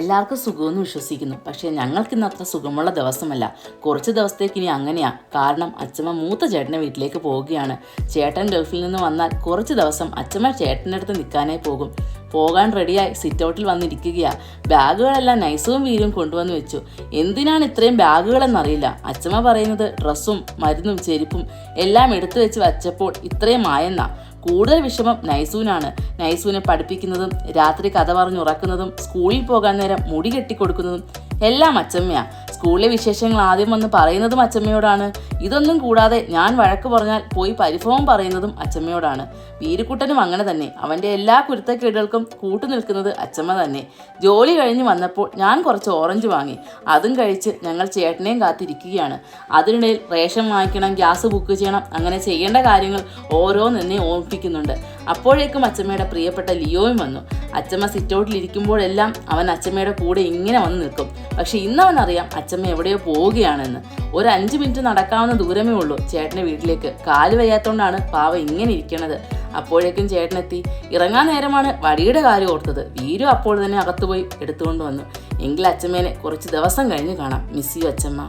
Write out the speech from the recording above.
എല്ലാവർക്കും സുഖമെന്ന് വിശ്വസിക്കുന്നു. പക്ഷേ ഞങ്ങൾക്കിന്ന് അത്ര സുഖമുള്ള ദിവസമല്ല. കുറച്ച് ദിവസത്തേക്ക് ഇനി അങ്ങനെയാ. കാരണം അച്ഛമ്മ മൂത്ത ചേട്ടന്റെ വീട്ടിലേക്ക് പോവുകയാണ്. ചേട്ടൻ ഗൾഫിൽ നിന്ന് വന്നാൽ കുറച്ച് ദിവസം അച്ഛമ്മ ചേട്ടന്റെ അടുത്ത് നിൽക്കാനായി പോകും. പോകാൻ റെഡിയായി സിറ്റ് ഔട്ടിൽ വന്നിരിക്കുകയാണ് ബാഗുകളെല്ലാം നൈസവും വീരും കൊണ്ടുവന്ന് വെച്ചു. എന്തിനാണ് ഇത്രയും ബാഗുകളെന്നറിയില്ല. അച്ഛമ്മ പറയുന്നത് ഡ്രസ്സും മരുന്നും ചെരുപ്പും എല്ലാം എടുത്തു വെച്ച് വച്ചപ്പോൾ ഇത്രയും ആയെന്നാ. കൂടുതൽ വിഷമം നൈസൂനാണ്. നൈസൂനെ പഠിപ്പിക്കുന്നതും രാത്രി കഥ പറഞ്ഞുറക്കുന്നതും സ്കൂളിൽ പോകാൻ നേരം മുടി കെട്ടിക്കൊടുക്കുന്നതും എല്ലാം അച്ചമ്മയാ. സ്കൂളിലെ വിശേഷങ്ങൾ ആദ്യം വന്ന് പറയുന്നതും അച്ചമ്മയോടാണ്. ഇതൊന്നും കൂടാതെ ഞാൻ വഴക്ക് പറഞ്ഞാൽ പോയി പരിഭവം പറയുന്നതും അച്ചമ്മയോടാണ്. വീരുക്കുട്ടനും അങ്ങനെ തന്നെ. അവന്റെ എല്ലാ കുരുത്തക്കേടുകൾക്കും കൂട്ടു നിൽക്കുന്നത് അച്ചമ്മ തന്നെ. ജോലി കഴിഞ്ഞ് വന്നപ്പോൾ ഞാൻ കുറച്ച് ഓറഞ്ച് വാങ്ങി. അതും കഴിച്ച് ഞങ്ങൾ ചേട്ടനെയും കാത്തിരിക്കുകയാണ്. അതിനിടയിൽ റേഷൻ വാങ്ങിക്കണം ഗ്യാസ് ബുക്ക് ചെയ്യണം അങ്ങനെ ചെയ്യേണ്ട കാര്യങ്ങൾ ഓരോന്നെന്നെ ഓർമ്മിപ്പിക്കുന്നുണ്ട്. അപ്പോഴേക്കും അച്ചമ്മയുടെ പ്രിയപ്പെട്ട ലിയോയും വന്നു. അച്ചമ്മ സിറ്റൗട്ടിൽ ഇരിക്കുമ്പോഴെല്ലാം അവൻ അച്ചമ്മയുടെ കൂടെ ഇങ്ങനെ വന്ന് നിൽക്കും. പക്ഷെ ഇന്നവൻ അറിയാം അച്ചമ്മ എവിടെയോ പോവുകയാണെന്ന്. ഒരു അഞ്ച് മിനിറ്റ് നടക്കാവുന്ന ദൂരമേ ഉള്ളൂ. ചേട്ടന്റെ വീട്ടിലേക്ക് കാൽ വയ്യാത്തോണ്ടാണ് പാവ ഇങ്ങനെ ഇരിക്കണത്. അപ്പോഴേക്കും ചേട്ടനെത്തി. ഇറങ്ങാൻ നേരമാണ്. വടിയുടെ കാര്യം ഓർത്തത്. വീരു അപ്പോൾ തന്നെ അകത്തുപോയി എടുത്തുകൊണ്ട് വന്നു. എങ്കിൽ അച്ചമ്മേനെ കുറച്ച് ദിവസം കഴിഞ്ഞ് കാണാം. മിസ്സിയു അച്ചമ്മ.